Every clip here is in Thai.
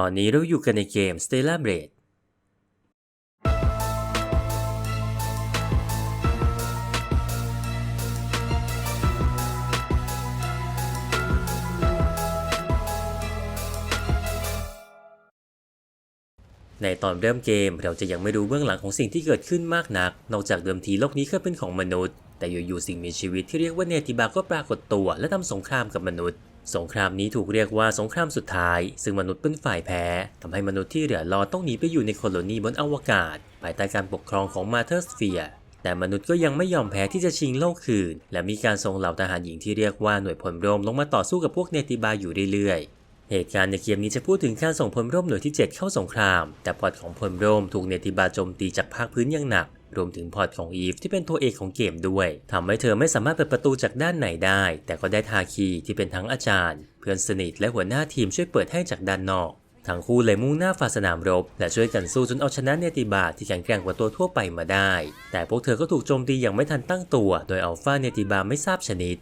ตอนนี้เราอยู่กันในเกม Stellar Blade ในตอนเริ่มเกมเราจะยังไม่รู้เบื้องหลังของสิ่งที่เกิดขึ้นมากนัก นอกจากเดิมทีโลกนี้เคยเป็นของมนุษย์ แต่อยู่ๆสิ่งมีชีวิตที่เรียกว่าเนติบาก็ปรากฏตัวและทำสงครามกับมนุษย์ สงครามนี้ถูกเรียกว่าสงครามสุดท้าย ซึ่งมนุษย์เป็นฝ่ายแพ้ทำให้มนุษย์ที่เหลือรอดต้องหนีไปอยู่ในโคโลนีบนอวกาศ ภายใต้การปกครองของมาเธอร์สเฟียแต่มนุษย์ก็ยังไม่ยอมแพ้ที่จะชิงโลกคืน และมีการส่งเหล่าทหารหญิงที่เรียกว่าหน่วยพลร่มลงมาต่อสู้กับพวกเนติบาอยู่เรื่อยๆ เหตุการณ์ในเกมนี้จะพูดถึงการส่งพลร่มหน่วยที่ 7 เข้าสงคราม แต่พอร์ตของพลร่มถูกเนติบาโจมตีจากภาคพื้นอย่างหนัก รวมถึงพอร์ตของอีฟที่เป็นตัวเอกของเกมด้วยทำให้เธอไม่สามารถเปิดประตูจากด้านไหนได้ แต่ก็ได้ทาคีที่เป็นทั้งอาจารย์ เพื่อนสนิทและหัวหน้าทีมช่วยเปิดให้จากด้านนอกทั้งคู่เลยมุ่งหน้าฝ่าสนามรบ และช่วยกันสู้จนเอาชนะเนติบาที่แข็งแกร่งกว่าตัวทั่วไปมาได้ แต่พวกเธอก็ถูกโจมตีอย่างไม่ทันตั้งตัว โดยอัลฟาเนติบาไม่ทราบชนิด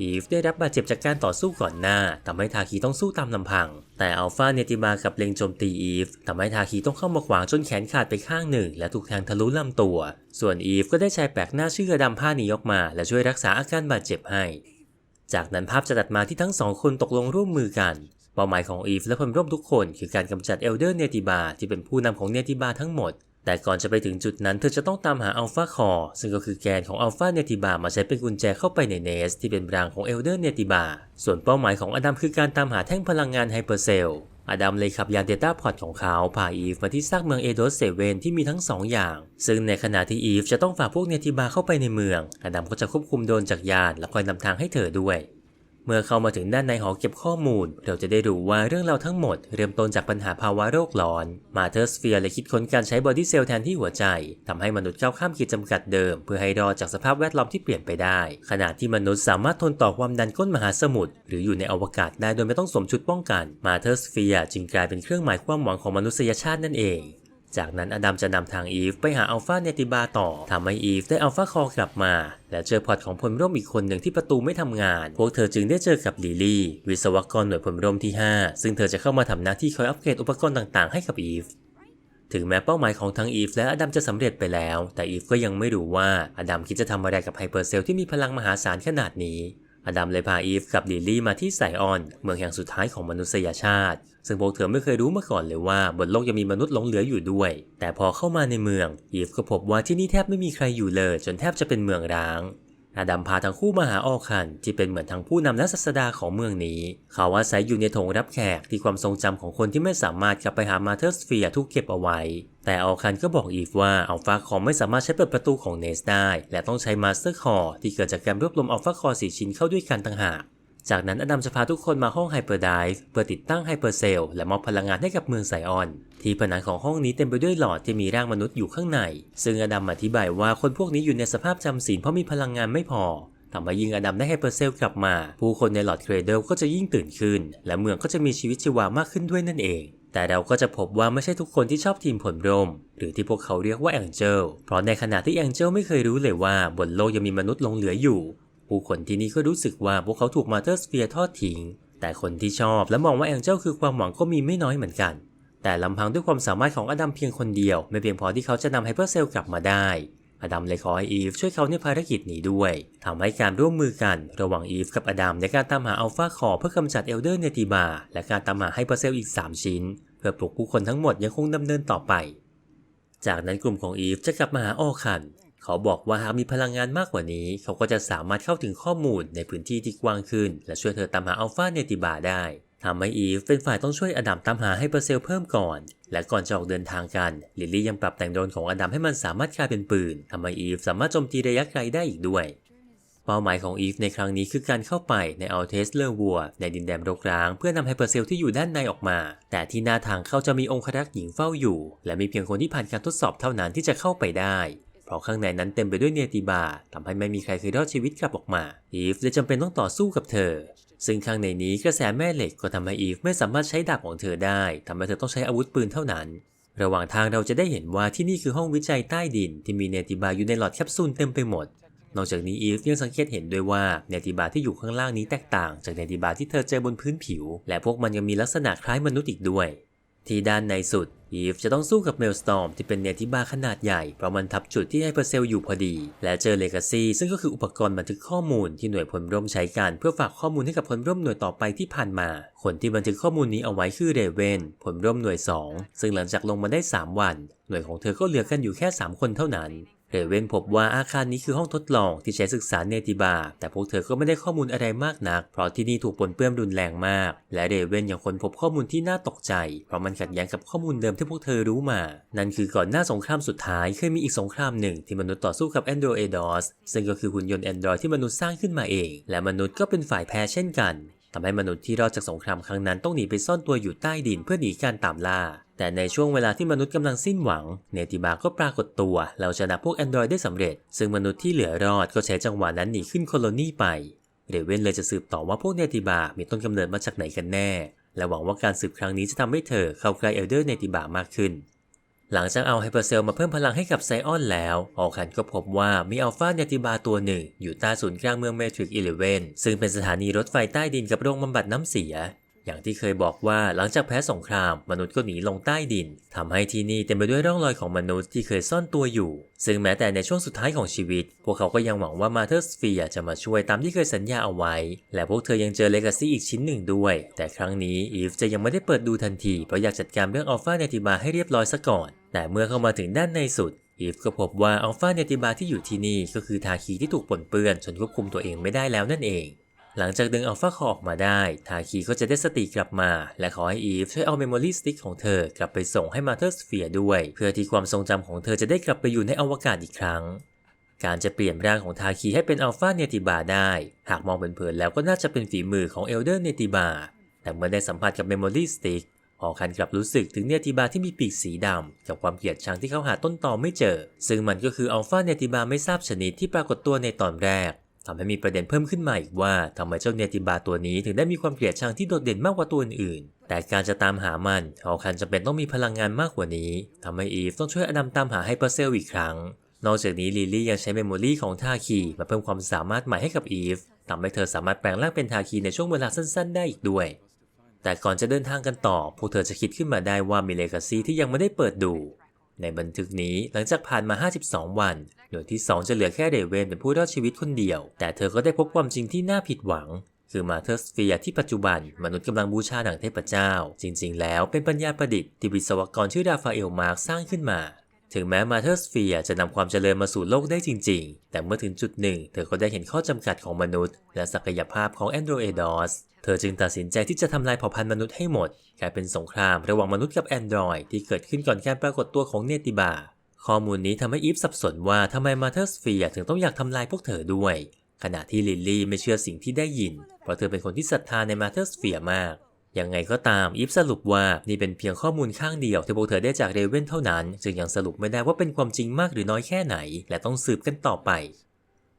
อีฟได้รับบาดเจ็บจากการต่อสู้ก่อนหน้าทำให้ทาคีต้องสู้ตามลำพัง แต่อัลฟาเนติบากับเล็งโจมตีอีฟทำให้ทาคีต้องเข้ามาขวางจนแขนขาดไปข้างหนึ่ง และถูกแทงทะลุลำตัว ส่วนอีฟก็ได้ชายแปลกหน้าชื่อกระดำผ้าหนีออกมา และช่วยรักษาอาการบาดเจ็บให้ จากนั้นภาพจะตัดมาที่ทั้งสองคนตกลงร่วมมือกันเป้าหมายของอีฟและพลร่วมทุกคนคือการกำจัดเอลเดอร์เนติบาที่เป็นผู้นำของเนติบาทั้งหมด แต่ก่อนจะไปถึงจุดนั้นเธอจะต้องตามหาอัลฟาคอร์ซึ่งก็คือแกนของอัลฟาเนติบามาใช้เป็นกุญแจเข้าไปในเนส ที่เป็นรางของเอลเดอร์เนติบาส่วนเป้าหมายของอดัมคือการตามหาแท่งพลังงานไฮเปอร์เซลอดัมเลยขับยานเดต้าพอร์ตของเขาพาอีฟมาที่ซากเมืองเอโดสเซเวนที่มีทั้งสองอย่าง ซึ่งในขณะที่อีฟจะต้องฝ่าพวกเนติบาเข้าไปในเมือง อดัมก็จะควบคุมโดรนจากยานและคอยนำทางให้เธอด้วย เมื่อเข้ามาถึงด้านในหอเก็บข้อมูล เราจะได้รู้ว่าเรื่องราวทั้งหมดเริ่มต้นจากปัญหาภาวะโรคร้อน มาเธอร์สเฟียร์เลยคิดค้นการใช้บอดี้เซลล์แทนที่หัวใจทำให้มนุษย์ก้าวข้ามขีดจำกัดเดิม เพื่อให้รอดจากสภาพแวดล้อมที่เปลี่ยนไปได้ ขณะที่มนุษย์สามารถทนต่อความดันก้นมหาสมุทรหรืออยู่ในอวกาศได้โดยไม่ต้องสวมชุดป้องกัน มาเธอร์สเฟียร์จึงกลายเป็นเครื่องหมายความหวังของมนุษยชาตินั่นเอง จากนั้นอดัมจะนำทางอีฟไปหาอัลฟาเนติบาต่อทำให้อีฟได้อัลฟาคอร์กลับมา และเจอพอร์ตของพลร่มอีกคนหนึ่งที่ประตูไม่ทำงาน พวกเธอจึงได้เจอกับลิลี่ วิศวกรหน่วยพลร่มที่ 5 ซึ่งเธอจะเข้ามาทำหน้าที่คอยอัปเกรดอุปกรณ์ต่างๆให้กับอีฟถึงแม้เป้าหมายของทั้งอีฟและอดัมจะสำเร็จไปแล้ว แต่อีฟก็ยังไม่รู้ว่าอดัมคิดจะทำอะไรกับไฮเปอร์เซลที่มีพลังมหาศาลขนาดนี้ อดัมเลยพาอีฟกับลิลลี่มาที่ไซออน เมืองแห่งสุดท้ายของมนุษยชาติ ซึ่งพวกเธอไม่เคยรู้มาก่อนเลยว่าบนโลกยังมีมนุษย์หลงเหลืออยู่ด้วย แต่พอเข้ามาในเมืองอีฟก็พบว่าที่นี่แทบไม่มีใครอยู่เลย จนแทบจะเป็นเมืองร้าง อดัมพาทั้งคู่มาหาออคันที่เป็นเหมือนทั้งผู้นำและศาสดาของเมืองนี้ เขาอาศัยอยู่ในโถงรับแขกที่ความทรงจำของคนที่ไม่สามารถกลับไปหามาเธอร์สเฟียทุกเก็บเอาไว้ แต่ออคันก็บอกอีฟว่าอัลฟาคอร์ไม่สามารถใช้เปิดประตูของเนสได้ และต้องใช้มาสเตอร์คอร์ที่เกิดจากการรวบรวมอัลฟาคอร์สี่ชิ้นเข้าด้วยกันต่างหาก จากนั้นอดัมจะพาทุกคนมาห้องไฮเปอร์ไดฟ์เพื่อติดตั้งไฮเปอร์เซลและมอบพลังงานให้กับเมืองไซออน ที่ผนังของห้องนี้เต็มไปด้วยหลอดที่มีร่างมนุษย์อยู่ข้างใน ซึ่งอดัมอธิบายว่าคนพวกนี้อยู่ในสภาพจำศีลเพราะมีพลังงานไม่พอทำให้ยิงอดัมได้ไฮเปอร์เซลกลับมา ผู้คนในหลอดเครเดลก็จะยิ่งตื่นขึ้น และเมืองก็จะมีชีวิตชีวามากขึ้นด้วยนั่นเองแต่เราก็จะพบว่าไม่ใช่ทุกคนที่ชอบทีมผลร่ม หรือที่พวกเขาเรียกว่าแองเจิล เพราะในขณะที่แองเจิลไม่เคยรู้เลยว่าบนโลกยังมีมนุษย์ลงเหลืออยู่ ผู้คนที่นี่ก็รู้สึกว่าพวกเขาถูกมาเตอร์สเฟียร์ทอดทิ้ง แต่คนที่ชอบและมองว่าแองเจิลคือความหวังก็มีไม่น้อยเหมือนกัน แต่ลำพังด้วยความสามารถของอดัมเพียงคนเดียว ไม่เพียงพอที่เขาจะนำไฮเปอร์เซลกลับมาได้อดัมเลยขอให้อีฟช่วยเขาในภารกิจนี้ด้วยทำให้การร่วมมือกันระหว่างอีฟกับอดัมในการตามหาอัลฟาคอเพื่อกำจัดเอลเดอร์เนติบา และการตามหาไฮเปอร์เซลอีก 3 ชิ้น เพื่อปลุกผู้คนทั้งหมดยังคงดำเนินต่อไป จากนั้นกลุ่มของอีฟจะกลับมาหาออคัน เขาบอกว่าหากมีพลังงานมากกว่านี้ เขาก็จะสามารถเข้าถึงข้อมูลในพื้นที่ที่กว้างขึ้น และช่วยเธอตามหาอัลฟาเนติบาได้ทำให้อีฟเป็นฝ่ายต้องช่วยอดัมตามหาไฮเปอร์เซลเพิ่มก่อน และก่อนจะออกเดินทางกัน ลิลลี่ยังปรับแต่งโดรนของอดัมให้มันสามารถกลายเป็นปืนทำให้อีฟสามารถโจมตีระยะไกลได้อีกด้วย เป้าหมายของอีฟในครั้งนี้คือการเข้าไปในอัลเทสเลอร์วัวในดินแดนรกร้างเพื่อนำไฮเปอร์เซลที่อยู่ด้านในออกมา แต่ที่หน้าทางเข้าจะมีองครักษ์หญิงเฝ้าอยู่ และมีเพียงคนที่ผ่านการทดสอบเท่านั้นที่จะเข้าไปได้ เพราะข้างในนั้นเต็มไปด้วยเนติบาทำให้ไม่มีใครเคยรอดชีวิตกลับออกมา อีฟเลยจำเป็นต้องต่อสู้กับเธอ ซึ่งข้างในนี้กระแสแม่เหล็กก็ทำให้อีฟไม่สามารถใช้ดาบของเธอได้ทำให้เธอต้องใช้อาวุธปืนเท่านั้น ระหว่างทางเราจะได้เห็นว่าที่นี่คือห้องวิจัยใต้ดิน ที่มีเนติบาอยู่ในหลอดแคปซูลเต็มไปหมด นอกจากนี้อีฟยังสังเกตเห็นด้วยว่าเนติบาที่อยู่ข้างล่างนี้แตกต่าง จากเนติบาที่เธอเจอบนพื้นผิว และพวกมันยังมีลักษณะคล้ายมนุษย์อีกด้วย ที่ด้านในสุดอีฟจะต้องสู้กับเมลสตอมที่เป็นเนติบาขนาดใหญ่ เพราะมันทับจุดที่ไฮเปอร์เซลอยู่พอดี และเจอเลกาซีซึ่งก็คืออุปกรณ์บันทึกข้อมูลที่หน่วยพลร่วมใช้กันเพื่อฝากข้อมูลให้กับพลร่วมหน่วยต่อไปที่ผ่านมา คนที่บันทึกข้อมูลนี้เอาไว้คือเรเวนพลร่วมหน่วย 2 ซึ่งหลังจากลงมาได้ 3 วัน หน่วยของเธอก็เหลือกันอยู่แค่ 3 คนเท่านั้น เรเวนพบว่าอาคารนี้คือห้องทดลองที่ใช้ศึกษาเนติบา แต่พวกเธอก็ไม่ได้ข้อมูลอะไรมากนัก เพราะที่นี่ถูกปนเปื้อนรุนแรงมาก และเรเวนยังค้นพบข้อมูลที่น่าตกใจ เพราะมันขัดแย้งกับข้อมูลเดิมที่พวกเธอรู้มา นั่นคือก่อนหน้าสงครามสุดท้ายเคยมีอีกสงครามหนึ่งที่มนุษย์ต่อสู้กับแอนโดรเอดอสซึ่งก็คือหุ่นยนต์แอนดรอยที่มนุษย์สร้างขึ้นมาเอง และมนุษย์ก็เป็นฝ่ายแพ้เช่นกัน ทำให้มนุษย์ที่รอดจากสงครามครั้งนั้นต้องหนีไปซ่อนตัวอยู่ใต้ดินเพื่อหนีการตามล่า แต่ในช่วงเวลาที่มนุษย์กำลังสิ้นหวัง เนติบาก็ปรากฏตัวแล้วชนะพวกแอนดรอยได้สำเร็จ ซึ่งมนุษย์ที่เหลือรอดก็ใช้จังหวะนั้นหนีขึ้นโคโลนีไป เรเวนเลยจะสืบต่อว่าพวกเนติบามีต้นกำเนิดมาจากไหนกันแน่ และหวังว่าการสืบครั้งนี้จะทำให้เธอเข้าใกล้เอลเดอร์เนติบามากขึ้น หลังจากเอาไฮเปอร์เซลมาเพิ่มพลังให้กับไซออนแล้ว ออคันก็พบว่ามีอัลฟาเนติบาตัวหนึ่ง อยู่ใต้ศูนย์กลางเมืองเมทริกอีเลเวนซึ่งเป็นสถานีรถไฟใต้ดินกับโรงบำบัดน้ำเสีย อย่างที่เคยบอกว่าหลังจากแพ้สงคราม มนุษย์ก็หนีลงใต้ดินทำให้ที่นี่เต็มไปด้วยร่องรอยของมนุษย์ที่เคยซ่อนตัวอยู่ ซึ่งแม้แต่ในช่วงสุดท้ายของชีวิต พวกเขาก็ยังหวังว่ามาเธอร์สเฟียจะมาช่วยตามที่เคยสัญญาเอาไว้ และพวกเธอยังเจอเลกาซีอีกชิ้นหนึ่งด้วย แต่ครั้งนี้อีฟจะยังไม่ได้เปิดดูทันทีเพราะอยากจัดการเรื่องอัลฟาเนติบาให้เรียบร้อยซะก่อน แต่เมื่อเข้ามาถึงด้านในสุด อีฟก็พบว่าอัลฟาเนติบาที่อยู่ที่นี่ก็คือทาคีที่ถูกปนเปื้อนจนควบคุมตัวเองไม่ได้แล้วนั่นเอง หลังจากดึงอัลฟาคอออกมาได้ ทาคีก็จะได้สติกลับมา และขอให้อีฟช่วยเอาเมมโมรี่สติ๊กของเธอกลับไปส่งให้มาเธอร์สเฟียด้วย เพื่อที่ความทรงจำของเธอจะได้กลับไปอยู่ในอวกาศอีกครั้งการจะเปลี่ยนร่างของทาคีให้เป็นอัลฟาเนติบาได้ หากมองเผินๆแล้วก็น่าจะเป็นฝีมือของเอลเดอร์เนติบา แต่เมื่อได้สัมผัสกับเมมโมรี่สติ๊ก หอคันกลับรู้สึกถึงเนติบาที่มีปีกสีดำกับความเกลียดชังที่เขาหาต้นตอไม่เจอ ซึ่งมันก็คืออัลฟาเนติบาไม่ทราบชนิดที่ปรากฏตัวในตอนแรกทำให้มีประเด็นเพิ่มขึ้นมาอีกว่าทำไมเจ้าเนติบาตัวนี้ถึงได้มีความเกลียดชังที่โดดเด่นมากกว่าตัวอื่นแต่การจะตามหามันหอคันจำเป็นต้องมีพลังงานมากกว่านี้ทำให้อีฟต้องช่วยอดัมตามหาไฮเปอร์เซลอีกครั้ง นอกจากนี้ลิลลี่ยังใช้เมมโมรีของทาคีมาเพิ่มความสามารถใหม่ให้กับอีฟทำให้เธอสามารถแปลงร่างเป็นทาคีในช่วงเวลาสั้น ๆ ได้อีกด้วย แต่ก่อนจะเดินทางกันต่อ พวกเธอจะคิดขึ้นมาได้ว่ามีเลกาซีที่ยังไม่ได้เปิดดู ในบันทึกนี้หลังจากผ่านมา 52 วัน หน่วยที่ 2 จะเหลือแค่เดเวนเป็นผู้รอดชีวิตคนเดียว แต่เธอก็ได้พบความจริงที่น่าผิดหวัง คือมาเธอร์สเฟียที่ปัจจุบัน มนุษย์กำลังบูชาดังเทพเจ้า จริง ๆ แล้วเป็นปัญญาประดิษฐ์ที่วิศวกรชื่อราฟาเอลมาร์กสร้างขึ้นมา ถึงแม้มาเธอร์สเฟียจะนำความเจริญมาสู่โลกได้จริงๆ แต่เมื่อถึงจุดหนึ่ง เธอก็ได้เห็นข้อจำกัดของมนุษย์ และศักยภาพของแอนโดรเอดอสเธอจึงตัดสินใจที่จะทำลายเผ่าพันธุ์มนุษย์ให้หมดกลายเป็นสงครามระหว่างมนุษย์กับแอนดรอยที่เกิดขึ้นก่อนการปรากฏตัวของเนติบา ข้อมูลนี้ทำให้อีฟสับสนว่าทำไมมาเธอร์สเฟียถึงต้องอยากทำลายพวกเธอด้วย ขณะที่ลิลลี่ไม่เชื่อสิ่งที่ได้ยิน เพราะเธอเป็นคนที่ศรัทธาในมาเธอร์สเฟียมาก ยังไงก็ตามอีฟสรุปว่านี่เป็นเพียงข้อมูลข้างเดียวที่พวกเธอได้จากเรเวนเท่านั้น จึงยังสรุปไม่ได้ว่าเป็นความจริงมากหรือน้อยแค่ไหน และต้องสืบกันต่อไป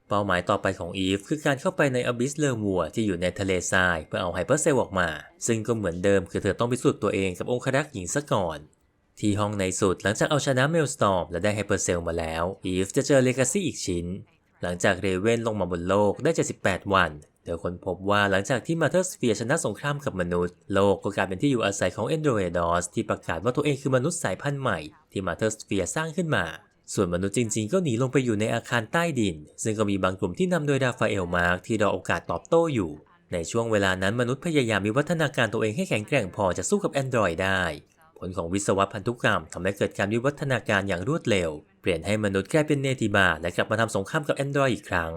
เป้าหมายต่อไปของอีฟคือการเข้าไปในอบิสเลอร์มัวที่อยู่ในทะเลทรายเพื่อเอาไฮเปอร์เซลออกมา ซึ่งก็เหมือนเดิมคือเธอต้องพิสูจน์ตัวเองกับองครักษ์หญิงซะก่อนที่ห้องในสุดหลังจากเอาชนะเมลสตอมและได้ไฮเปอร์เซลมาแล้วอีฟจะเจอเลกาซี่อีกชิ้น หลังจากเรเวนลงมาบนโลกได้ 78 วัน เธอค้นพบว่าหลังจากที่มาเธอร์สเฟียชนะสงครามกับมนุษย์ โลกก็กลายเป็นที่อยู่อาศัยของเอนโดรเอดอสที่ประกาศว่าตัวเองคือมนุษย์สายพันธุ์ใหม่ที่มาเธอร์สเฟียสร้างขึ้นมา ส่วนมนุษย์จริงๆ ก็หนีลงไปอยู่ในอาคารใต้ดิน ซึ่งก็มีบางกลุ่มที่นำโดยราฟาเอลมาร์กที่รอโอกาสตอบโต้อยู่ ในช่วงเวลานั้นมนุษย์พยายามมีวัฒนาการตัวเองให้แข็งแกร่งพอจะสู้กับแอนดรอยได้ ผลของวิศวะพันธุกรรมทำให้เกิดการวิวัฒนาการอย่างรวดเร็ว เปลี่ยนให้มนุษย์กลายเป็นเนติบาและกลับมาทำสงครามกับแอนดรอยอีกครั้ง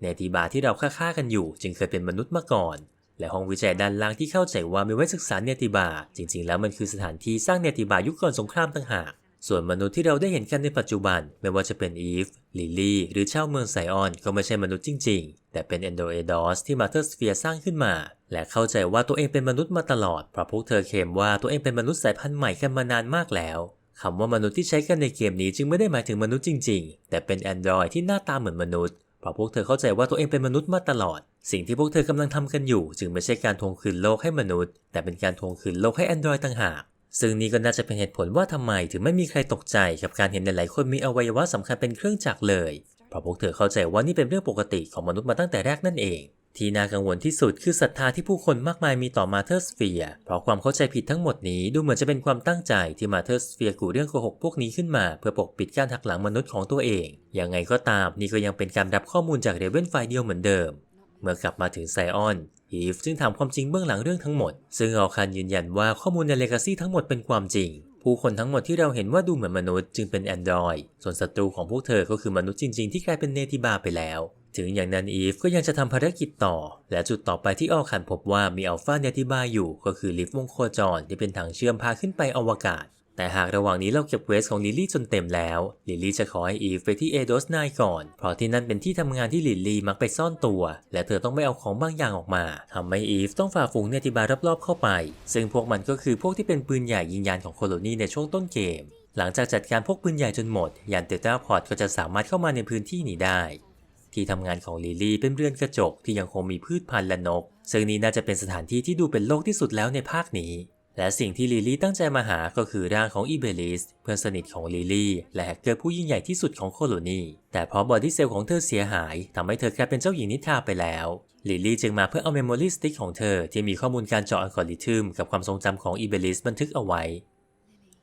เนติบาที่เราฆ่าๆกันอยู่ จึงเคยเป็นมนุษย์มาก่อน และห้องวิจัยด้านล่างที่เข้าใจว่ามีไว้ศึกษาเนติบา จริงๆ แล้วมันคือสถานที่สร้างเนติบายุคก่อนสงครามต่างหาก ส่วนมนุษย์ที่เราได้เห็นกันในปัจจุบัน ไม่ว่าจะเป็นอีฟลิลี่หรือชาวเมืองไซออนก็ไม่ใช่มนุษย์จริง ๆ แต่เป็นแอนโดรเอดอสที่มาเธอร์สเฟียสร้างขึ้นมา และเข้าใจว่าตัวเองเป็นมนุษย์มาตลอดเพราะพวกเธอเคลมว่าตัวเองเป็นมนุษย์สายพันธุ์ใหม่กันมานานมากแล้วคำว่ามนุษย์ที่ใช้กันในเกมนี้จึงไม่ได้หมายถึงมนุษย์จริง ๆ แต่เป็นแอนดรอยที่หน้าตาเหมือนมนุษย์ ราะพวกเธอเข้าใจว่าตัวเองเป็นมนุษย์มาตลอด สิ่งที่พวกเธอกำลังทำกันอยู่ จึงไม่ใช่การทวงคืนโลกให้มนุษย์ แต่เป็นการทวงคืนโลกให้แอนดรอยต่างหาก ซึ่งนี่ก็น่าจะเป็นเหตุผลว่าทำไมถึงไม่มีใครตกใจกับการเห็นหลายๆคนมีอวัยวะสำคัญเป็นเครื่องจักรเลย เพราะพวกเธอเข้าใจว่านี่เป็นเรื่องปกติของมนุษย์มาตั้งแต่แรกนั่นเอง ที่น่ากังวลที่สุดคือศรัทธาที่ผู้คนมากมายมีต่อมาเธอร์สเฟียเพราะความเข้าใจผิดทั้งหมดนี้ดูเหมือนจะเป็นความตั้งใจที่มาเธอร์สเฟียกูเรื่องโกหกพวกนี้ขึ้นมา เพื่อปกปิดการหักหลังมนุษย์ของตัวเอง ยังไงก็ตามนี่ก็ยังเป็นการรับข้อมูลจากเรเวนฝ่ายเดียวเหมือนเดิม เมื่อกลับมาถึงไซออนอีฟจึงถามความจริงเบื้องหลังเรื่องทั้งหมด ซึ่งออคันยืนยันว่าข้อมูลในเลกาซีทั้งหมดเป็นความจริง ผู้คนทั้งหมดที่เราเห็นว่าดูเหมือนมนุษย์จึงเป็นแอนดรอยส่วนศัตรูของพวกเธอก็คือมนุษย์จริง ๆ ที่กลายเป็นเนติบาไปแล้ว ถึงอย่างนั้นอีฟก็ยังจะทำภารกิจต่อ และจุดต่อไปที่ออคันพบว่ามีอัลฟาเนติบาอยู่ ก็คือลิฟต์วงโคจรที่เป็นทางเชื่อมพาขึ้นไปอวกาศ แต่หากระหว่างนี้เราเก็บเวสของลิลลี่จนเต็มแล้ว ลิลลี่จะขอให้อีฟไปที่เอโดสไนก่อน เพราะที่นั่นเป็นที่ทำงานที่ลิลลี่มักไปซ่อนตัว และเธอต้องไม่เอาของบางอย่างออกมาทำให้อีฟต้องฝ่าฝูงเนติบารอบๆเข้าไป ซึ่งพวกมันก็คือพวกที่เป็นปืนใหญ่ยิงยานของโคโลนีในช่วงต้นเกม หลังจากจัดการพวกปืนใหญ่จนหมด ยานเตต้าพอร์ตก็จะสามารถเข้ามาในพื้นที่นี้ได้ ที่ทำงานของลิลี่เป็นเรือนกระจกที่ยังคงมีพืชพันธุ์และนก ซึ่งนี้น่าจะเป็นสถานที่ที่ดูเป็นโลกที่สุดแล้วในภาคนี้ และสิ่งที่ลิลี่ตั้งใจมาหาก็คือร่างของอีเบลิสเพื่อนสนิทของลิลี่และแฮกเกอร์ผู้ยิ่งใหญ่ที่สุดของโคโลนี แต่เพราะบอดี้เซลล์ของเธอเสียหายทำให้เธอกลายเป็นเจ้าหญิงนิทราไปแล้วลิลี่จึงมาเพื่อเอาเมมโมรี่สติ๊กของเธอที่มีข้อมูลการเจาะอัลกอริทึมกับความทรงจำของอีเบลิสบันทึกเอาไว้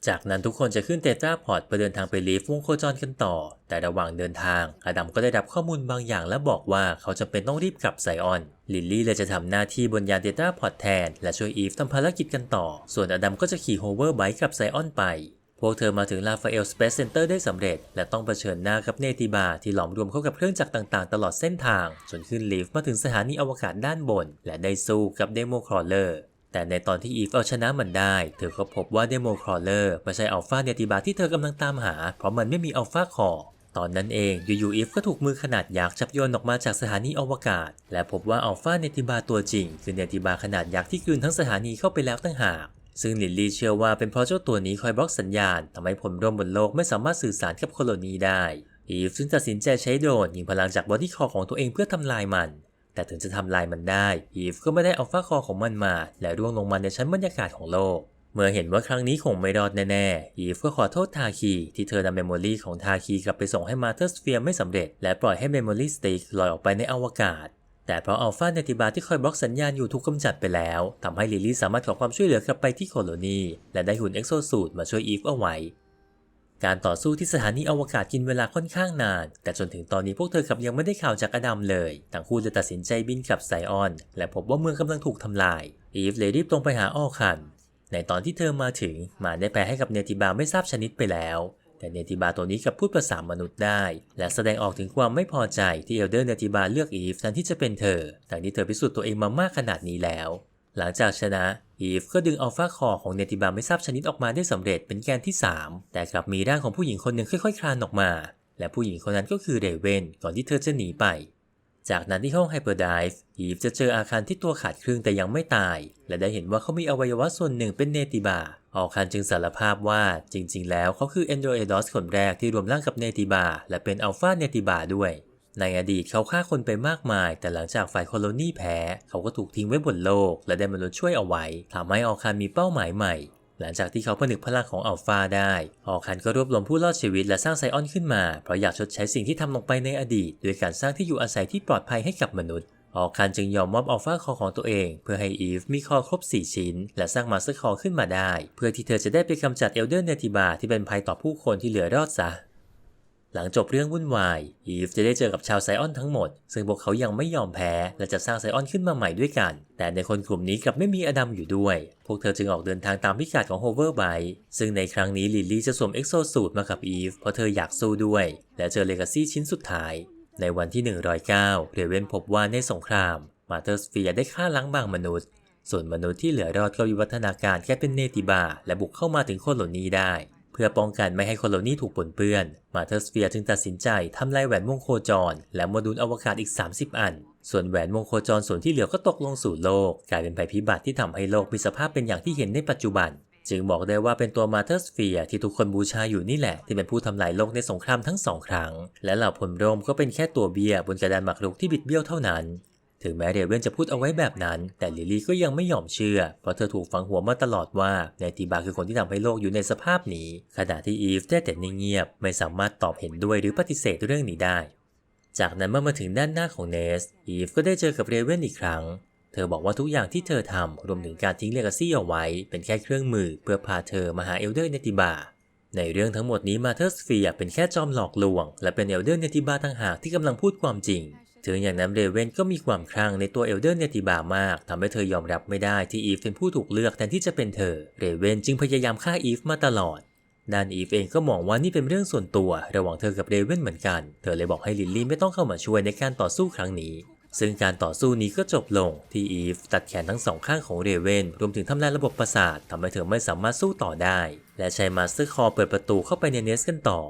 จากนั้นทุกคนจะขึ้นเตต้าพอร์ตเพื่อเดินทางไปลีฟวงโคจรกันต่อ แต่ระหว่างเดินทางอดัมก็ได้รับข้อมูลบางอย่างและบอกว่าเขาจำเป็นต้องรีบกลับไซออน ลิลลี่เลยจะทำหน้าที่บนยานเตต้าพอร์ตแทน และช่วยอีฟทำภารกิจกันต่อ ส่วนอดัมก็จะขี่โฮเวอร์ไบค์กลับไซออนไปพวกเธอมาถึงลาฟาเอลสเปซเซ็นเตอร์ได้สำเร็จ และต้องเผชิญหน้ากับเนติบาที่หลอมรวมเข้ากับเครื่องจักรต่างๆ ตลอดเส้นทาง จนขึ้นลิฟต์มาถึงสถานีอวกาศด้านบน และได้สู้กับเดโมครอลเลอร์ แต่ในตอนที่อีฟเอาชนะมันได้ เธอก็พบว่าเดโมครอลเลอร์ไม่ใช่อัลฟาเนติบาที่เธอกำลังตามหา เพราะมันไม่มีอัลฟาคอร์ตอนนั้นเองอยู่ๆอีฟก็ถูกมือขนาดยักษ์จับโยนออกมาจากสถานีอวกาศ และพบว่าอัลฟาเนติบาตัวจริง คือเนติบาขนาดยักษ์ที่กลืนทั้งสถานีเข้าไปแล้วตั้งหากซึ่งลิลลี่เชื่อว่าเป็นเพราะเจ้าตัวนี้คอยบล็อกสัญญาณทำให้ผลร่วมบนโลกไม่สามารถสื่อสารกับโคโลนีได้ อีฟจึงตัดสินใจใช้โดรนยิงพลังจากบอดี้คอร์ของตัวเองเพื่อทำลายมัน แต่ถึงจะทำลายมันได้อีฟก็ไม่ได้เอาฟ้าคอของมันมา และร่วงลงมาในชั้นบรรยากาศของโลก เมื่อเห็นว่าครั้งนี้คงไม่รอดแน่ๆ อีฟก็ขอโทษทาคีที่เธอนำเมมโมรีของทาคีกลับไปส่งให้มาเธอร์สเฟียร์ไม่สำเร็จ และปล่อยให้เมมโมรีสติกลอยออกไปในอวกาศแต่เพราะอัลฟาเนติบาที่คอยบล็อกสัญญาณอยู่ถูกกำจัดไปแล้วทำให้ลิลลี่สามารถขอความช่วยเหลือกลับไปที่โคโลนีและได้หุ่นเอ็กโซสูตมาช่วยอีฟเอาไว้ การต่อสู้ที่สถานีอวกาศกินเวลาค่อนข้างนาน แต่จนถึงตอนนี้พวกเธอกลับยังไม่ได้ข่าวจากอดัมเลย ทั้งคู่เลยตัดสินใจบินกลับไซออน และพบว่าเมืองกำลังถูกทำลาย อีฟเลยรีบตรงไปหาออคัน ในตอนที่เธอมาถึงมาได้แปลให้กับเนติบาไม่ทราบชนิดไปแล้ว แต่เนติบาตัวนี้กับพูดภาษามนุษย์ได้ และแสดงออกถึงความไม่พอใจที่เอลเดอร์เนติบาเลือกอีฟแทนที่จะเป็นเธอทั้งที่เธอพิสูจน์ตัวเองมามากขนาดนี้แล้ว หลังจากชนะอีฟก็ดึงอัลฟาคอของเนติบาไม่ทราบชนิดออกมาได้สำเร็จเป็นแกนที่ 3 แต่กลับมีร่างของผู้หญิงคนหนึ่งค่อยๆ คลานออกมา และผู้หญิงคนนั้นก็คือเรเวนก่อนที่เธอจะหนีไป จากนั้นที่ห้องไฮเปอร์ไดฟ์อีฟจะเจออาคารที่ตัวขาดครึ่งแต่ยังไม่ตาย และได้เห็นว่าเขามีอวัยวะส่วนหนึ่งเป็นเนติบาออคันจึงสารภาพว่าจริง ๆ แล้วเขาคือเอนโดเอดอสคนแรกที่รวมร่างกับเนติบาและเป็นอัลฟาเนติบาด้วย ในอดีตเขาฆ่าคนไปมากมาย แต่หลังจากฝ่ายโคโลนีแพ้ เขาก็ถูกทิ้งไว้บนโลก และได้มนุษย์ช่วยเอาไว้ทำให้ออคันมีเป้าหมายใหม่ หลังจากที่เขาผนึกพลังของอัลฟาได้ ออคันก็รวบรวมผู้รอดชีวิตและสร้างไซออนขึ้นมา เพราะอยากชดใช้สิ่งที่ทำลงไปในอดีตด้วยการสร้างที่อยู่อาศัยที่ปลอดภัยให้กับมนุษย์ ออคันจึงยอมมอบอัลฟาคอของตัวเอง เพื่อให้อีฟมีคอครบ 4 ชิ้น และสร้างมาสเตอร์คอขึ้นมาได้ เพื่อที่เธอจะได้ไปกำจัดเอลเดอร์เนติบาที่เป็นภัยต่อผู้คนที่เหลือรอดซะ หลังจบเรื่องวุ่นวาย อีฟจะได้เจอกับชาวไซออนทั้งหมด ซึ่งพวกเขายังไม่ยอมแพ้ และจะสร้างไซออนขึ้นมาใหม่ด้วยกัน แต่ในคนกลุ่มนี้กลับไม่มีอดัมอยู่ด้วย พวกเธอจึงออกเดินทางตามพิกัดของโฮเวอร์ไบซึ่งในครั้งนี้ลิลลี่จะสวมเอ็กโซสูตมากับอีฟเพราะเธออยากสู้ด้วย และเจอเลกาซี่ชิ้นสุดท้าย ในวันที่ 109เรเวนพบว่าในสงคราม มาเตอร์สเฟียได้ฆ่าล้างบางมนุษย์ ส่วนมนุษย์ที่เหลือรอดก็วิวัฒนาการแค่เป็นเนติบาและบุกเข้ามาถึงโคโลนีได้ เพื่อป้องกันไม่ให้โคโลนีถูกปนเปื้อน มาเตอร์สเฟียจึงตัดสินใจทำลายแหวนวงโคจร และโมดูลอวกาศอีก 30 อัน ส่วนแหวนวงโคจรส่วนที่เหลือก็ตกลงสู่โลก กลายเป็นภัยพิบัติที่ทำให้โลกมีสภาพเป็นอย่างที่เห็นในปัจจุบัน จึงบอกได้ว่าเป็นตัวมาเตอร์สเฟียที่ทุกคนบูชาอยู่นี่แหละ ที่เป็นผู้ทำลายโลกในสงครามทั้งสองครั้ง และเหล่าพลร่มก็เป็นแค่ตัวเบียบนกระดานหมากรุกที่บิดเบี้ยวเท่านั้น ถึงแม้เรเวนจะพูดเอาไว้แบบนั้น แต่ลิลลี่ก็ยังไม่ยอมเชื่อ เพราะเธอถูกฝังหัวมาตลอดว่าเนติบาคือคนที่ทำให้โลกอยู่ในสภาพนี้ ขณะที่อีฟได้แต่นิ่งเงียบ ไม่สามารถตอบเห็นด้วยหรือปฏิเสธเรื่องนี้ได้ จากนั้นเมื่อมาถึงด้านหน้าของเนส อีฟก็ได้เจอกับเรเวนอีกครั้ง เธอบอกว่าทุกอย่างที่เธอทำรวมถึงการทิ้งเลกาซี่เอาไว้ เป็นแค่เครื่องมือ เพื่อพาเธอมาหาเอลเดอร์เนติบาในเรื่องทั้งหมดนี้มาเธอร์สเฟียเป็นแค่จอมหลอกลวง และเป็นเอลเดอร์เนติบาต่างหากที่กำลังพูดความจริง ถึงอย่างนั้นเรเวนก็มีความคลั่งในตัวเอลเดอร์เนติบามากทำให้เธอยอมรับไม่ได้ที่อีฟเป็นผู้ถูกเลือกแทนที่จะเป็นเธอ เรเวนจึงพยายามฆ่าอีฟมาตลอดด้านอีฟเองก็มองว่านี่เป็นเรื่องส่วนตัว ระหว่างเธอกับเรเวนเหมือนกัน เธอเลยบอกให้ลิลลี่ไม่ต้องเข้ามาช่วยในการต่อสู้ครั้งนี้ ซึ่งการต่อสู้นี้ก็จบลงที่อีฟตัดแขนทั้งสองข้างของเรเวนรวมถึงทำลายระบบประสาททำให้เธอไม่สามารถสู้ต่อได้ และใช้มาสเตอร์คอเปิดประตูเข้าไปในเนสกันต่อ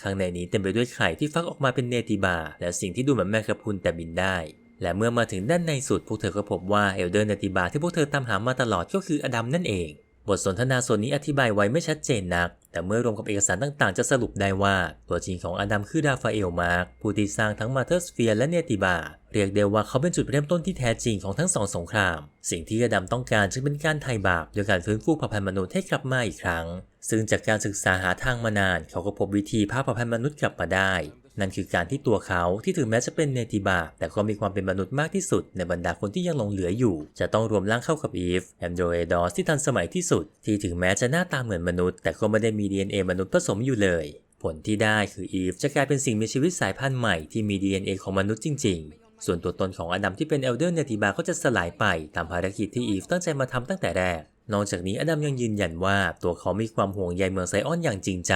ข้างในนี้เต็มไปด้วยไข่ที่ฟักออกมาเป็นเนติบา และสิ่งที่ดูเหมือนแมงกะพรุนแต่บินได้ และเมื่อมาถึงด้านในสุดพวกเธอก็พบว่าเอลเดอร์เนติบาที่พวกเธอตามหามาตลอดก็คืออดัมนั่นเอง บทสนทนาส่วนนี้อธิบายไว้ไม่ชัดเจนนัก แต่เมื่อรวมกับเอกสารต่างๆ จะสรุปได้ว่าตัวจริงของอดัมคือดาฟาเอลมาร์กผู้ที่สร้างทั้งมาเธอร์สเฟียร์และเนติบา เรียกได้ว่าเขาเป็นจุดเริ่มต้นที่แท้จริงของทั้งสองสงคราม สิ่งที่อดัมต้องการจึงเป็นการไถ่บาปโดยการฟื้นฟูเผ่าพันธุ์มนุษย์ให้กลับมาอีกครั้ง ซึ่งจากการศึกษาหาทางมานาน เขาก็พบวิธีพาเผ่าพันธุ์มนุษย์กลับมาได้ นั่นคือการที่ตัวเขาที่ถึงแม้จะเป็นเนติบาแต่ก็มีความเป็นมนุษย์มากที่สุด ในบรรดาคนที่ยังหลงเหลืออยู่ จะต้องรวมร่างเข้ากับอีฟแอนโดรเอดอสที่ทันสมัยที่สุด ที่ถึงแม้จะหน้าตาเหมือนมนุษย์ แต่ก็ไม่ได้มี DNA มนุษย์ผสมอยู่เลยผลที่ได้คืออีฟจะกลายเป็นสิ่งมีชีวิตสายพันธุ์ใหม่ที่มี DNA ของมนุษย์จริง ๆ ส่วนตัวตนของอดัมที่เป็นเอลเดอร์เนติบาก็จะสลายไปตามภารกิจที่อีฟตั้งใจมาทำตั้งแต่แรก นอกจากนี้อดัมยังยืนยันว่าตัวเขามีความห่วงใยเมืองไซออนอย่างจริงใจ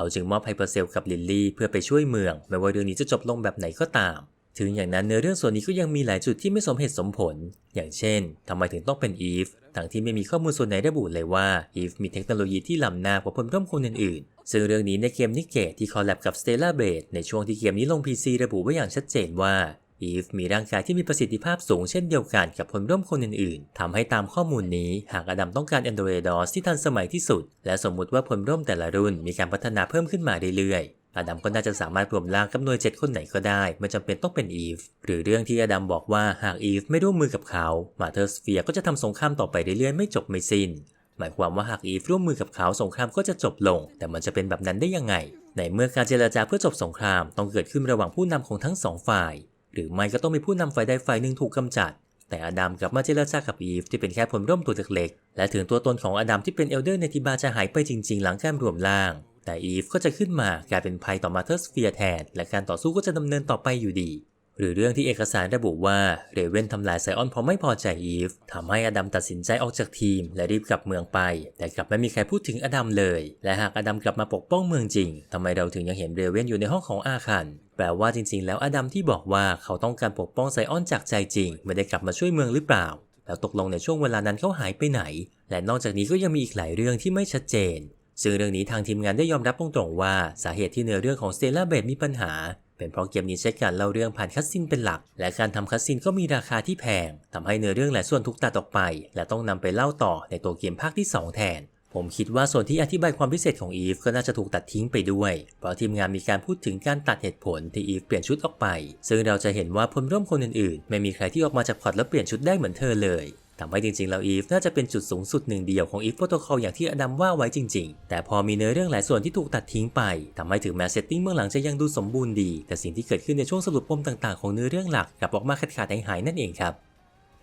เขาจึงมอบไฮเปอร์เซลกับลิลลี่เพื่อไปช่วยเมือง ไม่ว่าเรื่องนี้จะจบลงแบบไหนก็ตาม ถึงอย่างนั้นเนื้อเรื่องส่วนนี้ก็ยังมีหลายจุดที่ไม่สมเหตุสมผล อย่างเช่นทำไมถึงต้องเป็นอีฟทั้งที่ไม่มีข้อมูลส่วนไหนระบุเลยว่าอีฟมีเทคโนโลยีที่ล้ำหน้ากว่าพลร่วมคนอื่นๆ ซึ่งเรื่องนี้ในเกมนิกเกตที่คอลแลบกับ Stellar Blade ในช่วงที่เกมนี้ลง PC ระบุไว้อย่างชัดเจนว่า อีฟมีร่างกายที่มีประสิทธิภาพสูงเช่นเดียวกันกับพลร่วมคนอื่นๆทำให้ตามข้อมูลนี้หากอดัมต้องการ Android DOS ที่ทันสมัยที่สุด และสมมุติว่าพลร่วมแต่ละรุ่นมีการพัฒนาเพิ่มขึ้นมาเรื่อยๆอดัมก็น่าจะสามารถรวมร่างกับหน่วยเจ็ดคนไหนก็ได้ ไม่จำเป็นต้องเป็นอีฟ หรือเรื่องที่อดัมบอกว่าหากอีฟไม่ร่วมมือกับเขามาเธอร์สเฟียก็จะทำสงครามต่อไปเรื่อยๆไม่จบไม่สิ้น หมายความว่าหากอีฟร่วมมือกับเขาสงครามก็จะจบลง แต่มันจะเป็นแบบนั้นได้ยังไง ในเมื่อการเจรจาเพื่อจบสงครามต้องเกิดขึ้นระหว่างผู้นำของทั้งสองฝ่าย หรือไม่ก็ต้องมีผู้นำฝ่ายใดฝ่ายหนึ่งถูกกำจัด แต่อดัมกลับมาเจรจากับอีฟที่เป็นแค่ผลร่วมตัวเล็กๆ และถึงตัวตนของอดัมที่เป็นเอลเดอร์ในทิบาจะหายไปจริงๆ หลังการรวมร่าง แต่อีฟก็จะขึ้นมากลายเป็นภัยต่อมาเธอร์สเฟียแทน และการต่อสู้ก็จะดำเนินต่อไปอยู่ดี หรือเรื่องที่เอกสารระบุว่าเรเวนทำลายไซออนเพราะไม่พอใจอีฟทำให้อดัมตัดสินใจออกจากทีม และรีบกลับเมืองไป แต่กลับไม่มีใครพูดถึงอดัมเลย และหากอดัมกลับมาปกป้องเมืองจริงทำไมเราถึงยังเห็นเรเวนอยู่ในห้องของอาคันแปลว่าจริงๆ แล้วอดัมที่บอกว่าเขาต้องการปกป้องไซออนจากใจจริง ไม่ได้กลับมาช่วยเมืองหรือเปล่า แล้วตกลงในช่วงเวลานั้นเขาหายไปไหน และนอกจากนี้ก็ยังมีอีกหลายเรื่องที่ไม่ชัดเจน ซึ่งเรื่องนี้ทางทีมงานได้ยอมรับตรงๆว่าสาเหตุที่เนื้อเรื่องของ Stellar b a d มีปัญหา เป็นเพราะเกมนี้ใช้การเล่าเรื่องผ่านคัสซินเป็นหลัก และการทำคัสซินก็มีราคาที่แพงทำให้เนื้อเรื่องหลายส่วนถูกตัดออกไป และต้องนำไปเล่าต่อในตัวเกมภาคที่ 2 แทนผมคิดว่าส่วนที่อธิบายความพิเศษของอีฟก็น่าจะถูกตัดทิ้งไปด้วย เพราะทีมงานมีการพูดถึงการตัดเหตุผลที่อีฟเปลี่ยนชุดออกไป ซึ่งเราจะเห็นว่าพลร่วมคนอื่นๆ ไม่มีใครที่ออกมาจากพอร์ตแล้วเปลี่ยนชุดได้เหมือนเธอเลย ทำให้จริงๆ แล้วอีฟน่าจะเป็นจุดสูงสุดหนึ่งเดียวของอีฟโปรโตคอลอย่างที่อดัมว่าไว้จริงๆ แต่พอมีเนื้อเรื่องหลายส่วนที่ถูกตัดทิ้งไปทำให้ถึงแม้เซตติ้งเบื้องหลังจะยังดูสมบูรณ์ดี แต่สิ่งที่เกิดขึ้นในช่วงสรุปปมต่างๆ ของเนื้อเรื่องหลักกลับออกมาขาดขาดหายๆนั่นเองครับ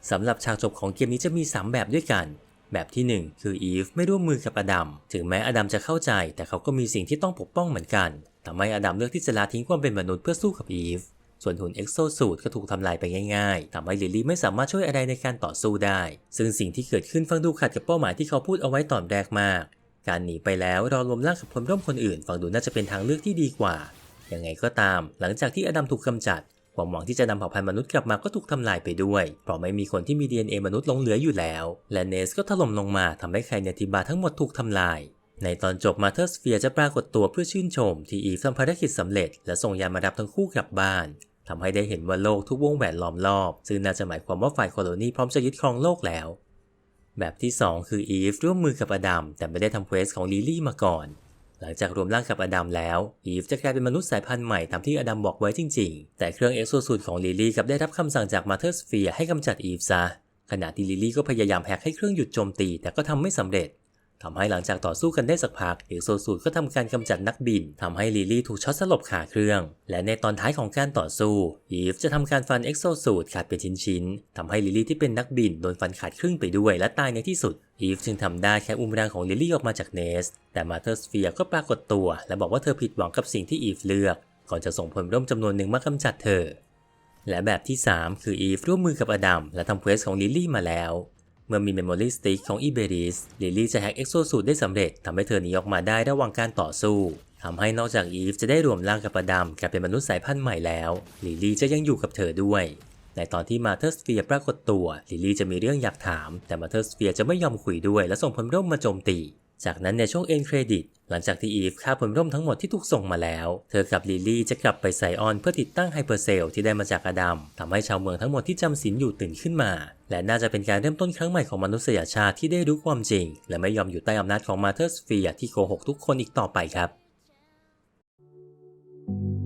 สำหรับฉากจบของเกมนี้จะมี 3 แบบด้วยกัน แบบที่ 1 คืออีฟไม่ร่วมมือกับอดัม ถึงแม้อดัมจะเข้าใจ แต่เขาก็มีสิ่งที่ต้องปกป้องเหมือนกันทำให้อดัมเลือกที่จะละทิ้งความเป็นมนุษย์เพื่อสู้กับอีฟ ส่วนหุ่นเอ็กโซสูตรก็ถูกทำลายไปง่ายๆทำให้ลิลลี่ไม่สามารถช่วยอะไรในการต่อสู้ได้ ซึ่งสิ่งที่เกิดขึ้นฟังดูขัดกับเป้าหมายที่เขาพูดเอาไว้ตอนแรกมาก การหนีไปแล้วรอรวมร่างกับพลร่วมคนอื่น ฟังดูน่าจะเป็นทางเลือกที่ดีกว่า ยังไงก็ตาม หลังจากที่อดัมถูกกำจัด ความหวังที่จะนำเผ่าพันธุ์มนุษย์กลับมาก็ถูกทำลายไปด้วย เพราะไม่มีคนที่มี DNA มนุษย์หลงเหลืออยู่แล้ว และเนสก็ถล่มลงมาทำให้ไคเนติบาทั้งหมดถูกทำลาย ในตอนจบมาเธอร์สเฟียจะปรากฏตัวเพื่อชื่นชมที่อีฟทำภารกิจสำเร็จ และส่งยามารับทั้งคู่กลับบ้านทำให้ได้เห็นว่าโลกทุกวงแหวนล้อมรอบ ซึ่งน่าจะหมายความว่าฝ่ายโคโลนีพร้อมจะยึดครองโลกแล้ว แบบที่ 2 คืออีฟร่วมมือกับอดัมแต่ไม่ได้ทำเควสของลิลลี่มาก่อน หลังจากรวมร่างกับอดัมแล้ว อีฟจะกลายเป็นมนุษย์สายพันธุ์ใหม่ตามที่อดัมบอกไว้จริง ๆ แต่เครื่องเอ็กโซสูตของลิลลี่กับได้รับคำสั่งจากมาเธอร์สเฟียให้กำจัดอีฟซะขณะที่ลิลลี่ก็พยายามแฮกให้เครื่องหยุดโจมตีแต่ก็ทำไม่สำเร็จ ทำให้หลังจากต่อสู้กันได้สักพัก เอ็กโซสูตก็ทำการกำจัดนักบินทำให้ลิลลี่ถูกช็อตสลบขาเครื่อง และในตอนท้ายของการต่อสู้ อีฟจะทำการฟันเอ็กโซสูตขาดเป็นชิ้นๆทำให้ลิลลี่ที่เป็นนักบินโดนฟันขาดครึ่งไปด้วยและตายในที่สุด อีฟจึงทำได้แค่อุ้มร่างของลิลลี่ออกมาจากเนส แต่มาเธอร์สเฟียร์ก็ปรากฏตัว และบอกว่าเธอผิดหวังกับสิ่งที่อีฟเลือก ก่อนจะส่งผลร่วมจำนวนหนึ่งมากำจัดเธอ และแบบที่ 3 คืออีฟร่วมมือกับอดัมและทำเควสของลิลลี่มาแล้ว เมื่อมีเมมโมรี่สติ๊กของอีเบริสลิลลี่จะแฮกเอ็กโซสูตได้สำเร็จทำให้เธอหนีออกมาได้ระหว่างการต่อสู้ทำให้นอกจากอีฟจะได้รวมร่างกับอดัมกลายเป็นมนุษย์สายพันธุ์ใหม่แล้วลิลลี่จะยังอยู่กับเธอด้วย ในตอนที่มาเธอร์สเฟียปรากฏตัวลิลลี่จะมีเรื่องอยากถาม แต่มาเธอร์สเฟียจะไม่ยอมคุยด้วยและส่งผลร่มมาโจมตี จากนั้นในช่วงเอ็นเครดิตหลังจากที่อีฟค่าผลร่มทั้งหมดที่ถูกส่งมาแล้ว เธอกับลิลลี่จะกลับไปไซออนเพื่อติดตั้งไฮเปอร์เซลที่ได้มาจากอดัมทำให้ชาวเมืองทั้งหมดที่จำศีลอยู่ตื่นขึ้นมา และน่าจะเป็นการเริ่มต้นครั้งใหม่ของมนุษยชาติที่ได้รู้ความจริง และไม่ยอมอยู่ใต้อำนาจของมาเธอร์สเฟียที่โกหกทุกคนอีกต่อไปครับ thank you